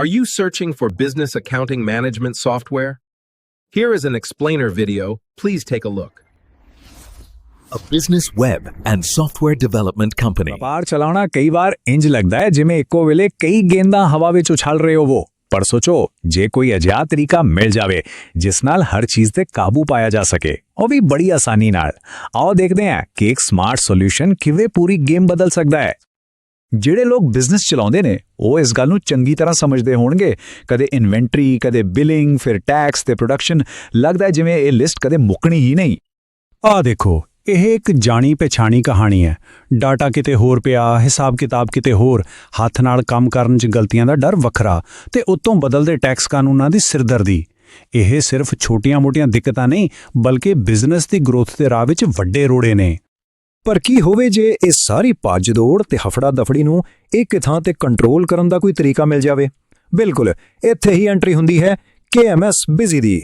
Are you searching for business accounting management software? Here is an explainer video. Please take a look. A business web and software development company. ਵਪਾਰ ਚਲਾਉਣਾ ਕਈ ਵਾਰ ਇੰਜ ਲੱਗਦਾ ਹੈ ਜਿਵੇਂ ਇੱਕੋ ਵੇਲੇ ਕਈ ਗੇਂਦਾਂ ਹਵਾ ਵਿੱਚ ਉਛਲ ਰਹੇ ਹੋਵੋ ਪਰ ਸੋਚੋ ਜੇ ਕੋਈ ਅਜਿਹਾ ਤਰੀਕਾ ਮਿਲ ਜਾਵੇ ਜਿਸ ਨਾਲ ਹਰ ਚੀਜ਼ ਤੇ ਕਾਬੂ ਪਾਇਆ ਜਾ ਸਕੇ ਉਹ ਵੀ ਬੜੀ ਆਸਾਨੀ ਨਾਲ ਆਓ ਦੇਖਦੇ ਹਾਂ ਕਿ ਇੱਕ ਸਮਾਰਟ ਸੋਲੂਸ਼ਨ ਕਿਵੇਂ ਪੂਰੀ ਗੇਮ ਬਦਲ ਸਕਦਾ ਹੈ ਜਿਹੜੇ ਲੋਕ ਬਿਜ਼ਨਸ ਚਲਾਉਂਦੇ ਨੇ, ਉਹ ਇਸ ਗੱਲ ਨੂੰ ਚੰਗੀ ਤਰ੍ਹਾਂ ਸਮਝਦੇ ਹੋਣਗੇ। ਕਦੇ ਇਨਵੈਂਟਰੀ ਕਦੇ ਬਿਲਿੰਗ ਫਿਰ ਟੈਕਸ ਤੇ ਪ੍ਰੋਡਕਸ਼ਨ ਲੱਗਦਾ ਹੈ ਜਿਵੇਂ ਇਹ ਲਿਸਟ ਕਦੇ ਮੁੱਕਣੀ ਹੀ ਨਹੀਂ। ਆ ਦੇਖੋ, ਇਹ ਇੱਕ ਜਾਣੀ ਪਛਾਣੀ ਕਹਾਣੀ ਹੈ। ਡਾਟਾ ਕਿਤੇ ਹੋਰ ਪਿਆ, ਹਿਸਾਬ ਕਿਤਾਬ ਕਿਤੇ ਹੋਰ। ਹੱਥ ਨਾਲ ਕੰਮ ਕਰਨ 'ਚ ਗਲਤੀਆਂ ਦਾ ਡਰ ਵੱਖਰਾ ਤੇ ਉਤੋਂ ਬਦਲਦੇ ਟੈਕਸ ਕਾਨੂੰਨਾਂ ਦੀ ਸਿਰਦਰਦੀ। ਇਹ ਸਿਰਫ ਛੋਟੀਆਂ-ਮੋਟੀਆਂ ਦਿੱਕਤਾਂ ਨਹੀਂ, ਬਲਕਿ ਬਿਜ਼ਨਸ ਦੀ ਗਰੋਥ ਦੇ ਰਾਹ ਵਿੱਚ ਵੱਡੇ ਰੋੜੇ ਨੇ। ਪਰ ਕੀ ਹੋਵੇ ਜੇ ਇਹ ਸਾਰੀ ਭੱਜ ਦੌੜ ਤੇ ਹਫੜਾ ਦਫੜੀ ਨੂੰ ਇੱਕ ਥਾਂ ਤੇ ਕੰਟਰੋਲ ਕਰਨ ਦਾ ਕੋਈ ਤਰੀਕਾ ਮਿਲ ਜਾਵੇ? ਬਿਲਕੁਲ, ਇੱਥੇ ਹੀ ਐਂਟਰੀ ਹੁੰਦੀ ਹੈ KMS ਬਿਜ਼ੀ ਦੀ।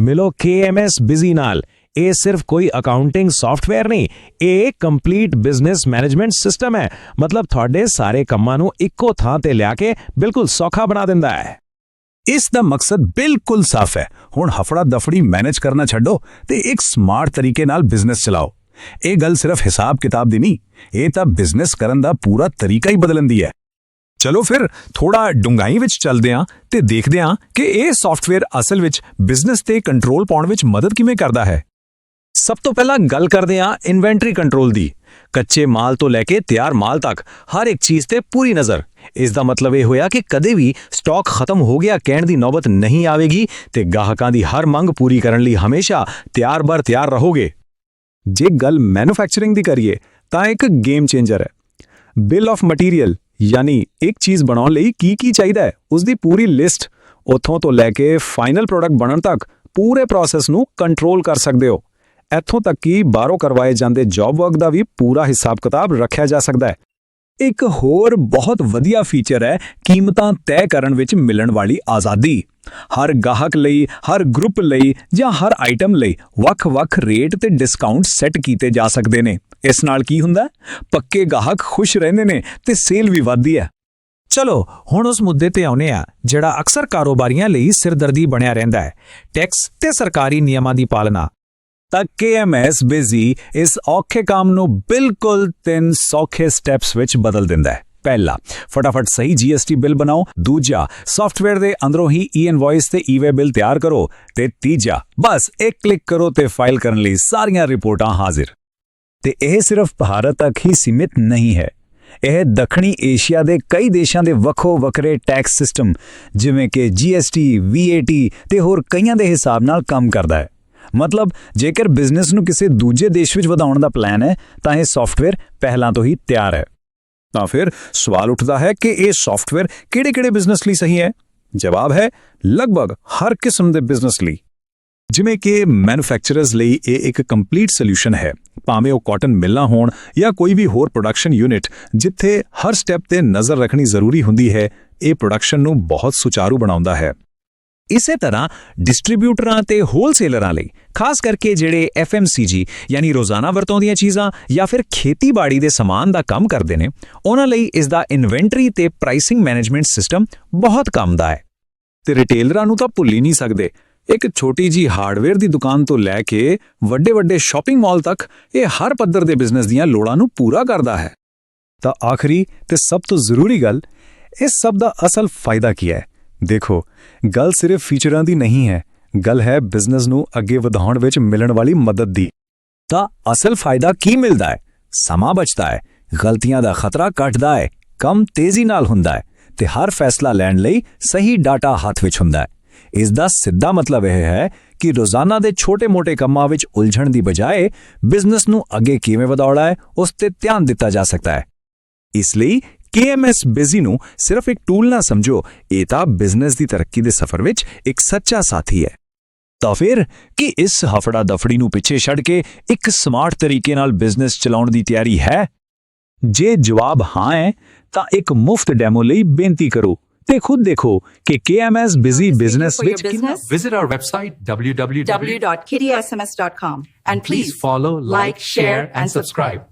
ਮਿਲੋ KMS ਬਿਜ਼ੀ ਨਾਲ। ਇਹ ਸਿਰਫ ਕੋਈ ਅਕਾਊਂਟਿੰਗ ਸੌਫਟਵੇਅਰ ਨਹੀਂ, ਇਹ ਕੰਪਲੀਟ ਬਿਜ਼ਨਸ ਮੈਨੇਜਮੈਂਟ ਸਿਸਟਮ ਹੈ। ਮਤਲਬ ਤੁਹਾਡੇ ਸਾਰੇ ਕੰਮਾਂ ਨੂੰ ਇੱਕੋ ਥਾਂ ਤੇ ਲਿਆ ਕੇ ਬਿਲਕੁਲ ਸੌਖਾ ਬਣਾ ਦਿੰਦਾ ਹੈ। ਇਸ ਦਾ ਮਕਸਦ ਬਿਲਕੁਲ ਸਾਫ਼ ਹੈ। ਹੁਣ ਹਫੜਾ ਦਫੜੀ ਮੈਨੇਜ ਕਰਨਾ ਛੱਡੋ ਤੇ ਇੱਕ ਸਮਾਰਟ ਤਰੀਕੇ ਨਾਲ ਬਿਜ਼ਨਸ ਚਲਾਓ। ਇਹ ਗੱਲ ਸਿਰਫ ਹਿਸਾਬ ਕਿਤਾਬ ਦੀ ਨਹੀਂ, ਇਹ ਤਾਂ ਬਿਜ਼ਨਸ ਕਰਨ ਦਾ ਪੂਰਾ ਤਰੀਕਾ ਹੀ ਬਦਲਣ ਦੀ ਹੈ। ਚਲੋ ਫਿਰ ਥੋੜਾ ਡੂੰਘਾਈ ਵਿੱਚ ਚੱਲਦੇ ਹਾਂ ਤੇ ਦੇਖਦੇ ਹਾਂ ਕਿ ਇਹ ਸੌਫਟਵੇਅਰ ਅਸਲ ਵਿੱਚ ਬਿਜ਼ਨਸ ਤੇ ਕੰਟਰੋਲ ਪਾਉਣ ਵਿੱਚ ਮਦਦ ਕਿਵੇਂ ਕਰਦਾ ਹੈ। ਸਭ ਤੋਂ ਪਹਿਲਾਂ ਗੱਲ ਕਰਦੇ ਹਾਂ ਇਨਵੈਂਟਰੀ ਕੰਟਰੋਲ ਦੀ। ਕੱਚੇ ਮਾਲ ਤੋਂ ਲੈ ਕੇ ਤਿਆਰ ਮਾਲ ਤੱਕ ਹਰ ਇੱਕ ਚੀਜ਼ ਤੇ ਪੂਰੀ ਨਜ਼ਰ। ਇਸ ਦਾ ਮਤਲਬ ਇਹ ਹੋਇਆ ਕਿ ਕਦੇ ਵੀ ਸਟਾਕ ਖਤਮ ਹੋ ਗਿਆ ਕਹਿਣ ਦੀ ਨੌਬਤ ਨਹੀਂ ਆਵੇਗੀ ਤੇ ਗਾਹਕਾਂ ਦੀ ਹਰ ਮੰਗ ਪੂਰੀ ਕਰਨ ਲਈ ਹਮੇਸ਼ਾ ਤਿਆਰ-ਬਰ ਤਿਆਰ ਰਹੋਗੇ। ਜੇ ਗੱਲ ਮੈਨੂਫੈਕਚਰਿੰਗ ਦੀ ਕਰੀਏ, ਤਾਂ ਇੱਕ ਗੇਮ ਚੇਂਜਰ ਹੈ। ਬਿਲ ਆਫ ਮਟੀਰੀਅਲ ਯਾਨੀ ਇੱਕ ਚੀਜ਼ ਬਣਾਉਣ ਲਈ ਕੀ ਕੀ ਚਾਹੀਦਾ ਹੈ ਉਸ ਦੀ ਪੂਰੀ ਲਿਸਟ ਉਥੋਂ ਤੋਂ ਲੈ ਕੇ ਫਾਈਨਲ ਪ੍ਰੋਡਕਟ ਬਣਨ ਤੱਕ ਪੂਰੇ ਪ੍ਰੋਸੈਸ ਨੂੰ ਕੰਟਰੋਲ ਕਰ ਸਕਦੇ ਹੋ। ਇੱਥੋਂ ਤੱਕ ਕਿ ਬਾਹਰੋਂ ਕਰਵਾਏ ਜਾਂਦੇ ਜੌਬ ਵਰਕ ਦਾ ਵੀ ਪੂਰਾ ਹਿਸਾਬ ਕਿਤਾਬ ਰੱਖਿਆ ਜਾ ਸਕਦਾ ਹੈ। ਇੱਕ ਹੋਰ ਬਹੁਤ ਵਧੀਆ ਫੀਚਰ ਹੈ ਕੀਮਤਾਂ ਤੈਅ ਕਰਨ ਵਿੱਚ ਮਿਲਣ ਵਾਲੀ ਆਜ਼ਾਦੀ। ਹਰ ਗਾਹਕ ਲਈ, ਹਰ ਗਰੁੱਪ ਲਈ ਜਾਂ ਹਰ ਆਈਟਮ ਲਈ ਵੱਖ-ਵੱਖ ਰੇਟ ਤੇ ਡਿਸਕਾਊਂਟ ਸੈੱਟ ਕੀਤੇ ਜਾ ਸਕਦੇ ਨੇ। ਇਸ ਨਾਲ ਕੀ ਹੁੰਦਾ? ਪੱਕੇ ਗਾਹਕ ਖੁਸ਼ ਰਹਿੰਦੇ ਨੇ ਤੇ ਸੇਲ ਵੀ ਵੱਧਦੀ ਹੈ। ਚਲੋ, ਹੁਣ ਉਸ ਮੁੱਦੇ ਤੇ ਆਉਨੇ ਆ ਜਿਹੜਾ ਅਕਸਰ ਕਾਰੋਬਾਰੀਆਂ ਲਈ ਸਿਰਦਰਦੀ ਬਣਿਆ ਰਹਿੰਦਾ ਹੈ ਟੈਕਸ ਤੇ ਸਰਕਾਰੀ ਨਿਯਮਾਂ ਦੀ ਪਾਲਣਾ। ਤਾਂ KMS ਬਿਜ਼ੀ ਇਸ ਔਖੇ ਕੰਮ ਨੂੰ ਬਿਲਕੁਲ ਤਿੰਨ ਸੌਖੇ ਸਟੈਪਸ ਵਿੱਚ ਬਦਲ ਦਿੰਦਾ ਹੈ। ਪਹਿਲਾ। ਫਟਾਫਟ ਸਹੀ GST ਬਿੱਲ ਬਣਾਓ। ਦੂਜਾ ਸੌਫਟਵੇਅਰ ਦੇ ਅੰਦਰੋਂ ਹੀ ਈ-ਇਨਵੌਇਸ ਤੇ ਈ-ਵੇ ਬਿੱਲ ਤਿਆਰ ਕਰੋ। ਤੇ ਤੀਜਾ ਬਸ ਇੱਕ ਕਲਿੱਕ ਕਰੋ ਤੇ ਫਾਈਲ ਕਰਨ ਲਈ ਸਾਰੀਆਂ ਰਿਪੋਰਟਾਂ ਹਾਜ਼ਰ। ਤੇ ਇਹ ਸਿਰਫ ਭਾਰਤ ਤੱਕ ਹੀ ਸੀਮਿਤ ਨਹੀਂ ਹੈ। ਇਹ ਦੱਖਣੀ ਏਸ਼ੀਆ ਦੇ ਕਈ ਦੇਸ਼ਾਂ ਦੇ ਵੱਖੋ ਵੱਖਰੇ ਟੈਕਸ ਸਿਸਟਮ ਜਿਵੇਂ ਕਿ GST, VAT ਤੇ ਹੋਰ ਕਈਆਂ ਦੇ ਹਿਸਾਬ ਨਾਲ ਕੰਮ ਕਰਦਾ ਹੈ। ਮਤਲਬ ਜੇਕਰ ਬਿਜ਼ਨਸ ਨੂੰ ਕਿਸੇ ਦੂਜੇ ਦੇਸ਼ ਵਿੱਚ ਵਧਾਉਣ ਦਾ ਪਲਾਨ ਹੈ ਤਾਂ ਇਹ ਸੌਫਟਵੇਅਰ ਪਹਿਲਾਂ ਤੋਂ ਹੀ ਤਿਆਰ ਹੈ। ਤਾਂ ਫਿਰ ਸਵਾਲ ਉੱਠਦਾ ਹੈ ਕਿ ਇਹ ਸੌਫਟਵੇਅਰ ਕਿਹੜੇ-ਕਿਹੜੇ ਬਿਜ਼ਨਸ ਲਈ ਸਹੀ ਹੈ? ਜਵਾਬ ਹੈ, ਲਗਭਗ ਹਰ ਕਿਸਮ ਦੇ ਬਿਜ਼ਨਸ ਲਈ। ਜਿਵੇਂ ਕਿ ਮੈਨੂਫੈਕਚਰਰਸ ਲਈ ਇਹ ਇੱਕ ਕੰਪਲੀਟ ਸੋਲੂਸ਼ਨ ਹੈ। ਭਾਵੇਂ ਉਹ ਕਾਟਨ ਮਿਲਾਂ ਹੋਣ ਜਾਂ ਕੋਈ ਵੀ ਹੋਰ ਪ੍ਰੋਡਕਸ਼ਨ ਯੂਨਿਟ ਜਿੱਥੇ ਹਰ ਸਟੈਪ ਤੇ ਨਜ਼ਰ ਰੱਖਣੀ ਜ਼ਰੂਰੀ ਹੁੰਦੀ ਹੈ, ਇਹ ਪ੍ਰੋਡਕਸ਼ਨ ਨੂੰ ਬਹੁਤ ਸੁਚਾਰੂ ਬਣਾਉਂਦਾ ਹੈ। ਇਸੇ ਤਰ੍ਹਾਂ ਡਿਸਟ੍ਰੀਬਿਊਟਰਾਂ ਤੇ ਹੋਲਸੇਲਰਾਂ ਲਈ, ਖਾਸ ਕਰਕੇ ਜਿਹੜੇ FMCG ਯਾਨੀ ਰੋਜ਼ਾਨਾ ਵਰਤੋਂ ਦੀਆਂ ਚੀਜ਼ਾਂ ਜਾਂ ਫਿਰ ਖੇਤੀਬਾੜੀ ਦੇ ਸਮਾਨ ਦਾ ਕੰਮ ਕਰਦੇ ਨੇ, ਉਹਨਾਂ ਲਈ ਇਸ ਦਾ ਇਨਵੈਂਟਰੀ ਤੇ ਪ੍ਰਾਈਸਿੰਗ ਮੈਨੇਜਮੈਂਟ ਸਿਸਟਮ ਬਹੁਤ ਕੰਮ ਦਾ ਹੈ। ਤੇ ਰਿਟੇਲਰਾਂ ਨੂੰ ਤਾਂ ਭੁੱਲ ਹੀ ਨਹੀਂ ਸਕਦੇ। ਇੱਕ ਛੋਟੀ ਜੀ ਹਾਰਡਵੇਅਰ ਦੀ ਦੁਕਾਨ ਤੋਂ ਲੈ ਕੇ ਵੱਡੇ ਵੱਡੇ ਸ਼ਾਪਿੰਗ ਮਾਲ ਤੱਕ ਇਹ ਹਰ ਪੱਧਰ ਦੇ ਬਿਜ਼ਨਸ ਦੀਆਂ ਲੋੜਾਂ ਨੂੰ ਪੂਰਾ ਕਰਦਾ ਹੈ। ਤਾਂ ਆਖਰੀ ਤੇ ਸਭ ਤੋਂ ਜ਼ਰੂਰੀ ਗੱਲ, ਇਸ ਸਭ ਦਾ ਅਸਲ ਫਾਇਦਾ ਕੀ ਹੈ? ਦੇਖੋ, ਗੱਲ ਸਿਰਫ ਫੀਚਰਾਂ ਦੀ ਨਹੀਂ ਹੈ। ਗੱਲ ਹੈ ਬਿਜ਼ਨਸ ਨੂੰ ਅੱਗੇ ਵਧਾਉਣ ਵਿੱਚ ਮਿਲਣ ਵਾਲੀ ਮਦਦ ਦੀ। ਤਾਂ ਅਸਲ ਫਾਇਦਾ ਕੀ ਮਿਲਦਾ ਹੈ? ਸਮਾਂ ਬਚਦਾ ਹੈ, ਗਲਤੀਆਂ ਦਾ ਖਤਰਾ ਘਟਦਾ ਹੈ, ਕੰਮ ਤੇਜ਼ੀ ਨਾਲ ਹੁੰਦਾ ਹੈ ਤੇ ਹਰ ਫੈਸਲਾ ਲੈਣ ਲਈ ਸਹੀ ਡਾਟਾ ਹੱਥ ਵਿੱਚ ਹੁੰਦਾ ਹੈ। ਇਸ ਦਾ ਸਿੱਧਾ ਮਤਲਬ ਇਹ ਹੈ ਕਿ ਰੋਜ਼ਾਨਾ ਦੇ ਛੋਟੇ-ਮੋਟੇ ਕੰਮਾਂ ਵਿੱਚ ਉਲਝਣ ਦੀ ਬਜਾਏ ਬਿਜ਼ਨਸ ਨੂੰ ਅੱਗੇ ਕਿਵੇਂ ਵਧਾਉਣਾ ਹੈ, ਉਸ ਤੇ ਧਿਆਨ ਦਿੱਤਾ ਜਾ ਸਕਦਾ ਹੈ। ਇਸ ਲਈ KMS ਬਿਜ਼ੀ ਨੂੰ ਸਿਰਫ ਇੱਕ ਟੂਲ ਨਾ ਸਮਝੋ ਇਹ ਤਾਂ ਬਿਜ਼ਨਸ ਦੀ ਤਰੱਕੀ ਦੇ ਸਫ਼ਰ ਵਿੱਚ ਇੱਕ ਸੱਚਾ ਸਾਥੀ ਹੈ ਤਾਂ ਫਿਰ ਕੀ ਇਸ ਹਫੜਾ ਦਫੜੀ ਨੂੰ ਪਿੱਛੇ ਛੱਡ ਕੇ ਇੱਕ ਸਮਾਰਟ ਤਰੀਕੇ ਨਾਲ ਬਿਜ਼ਨਸ ਚਲਾਉਣ ਦੀ ਤਿਆਰੀ ਹੈ ਜੇ ਜਵਾਬ ਹਾਂ ਹੈ ਤਾਂ ਇੱਕ ਮੁਫਤ ਡੈਮੋ ਲਈ ਬੇਨਤੀ ਕਰੋ ਤੇ ਖੁਦ ਦੇਖੋ ਕਿ KMS ਬਿਜ਼ੀ ਬਿਜ਼ਨਸ ਵਿੱਚ ਕਿੰਨਾ business? Visit our website www. www.kittysms.com. And Please follow, like, like, share, and subscribe.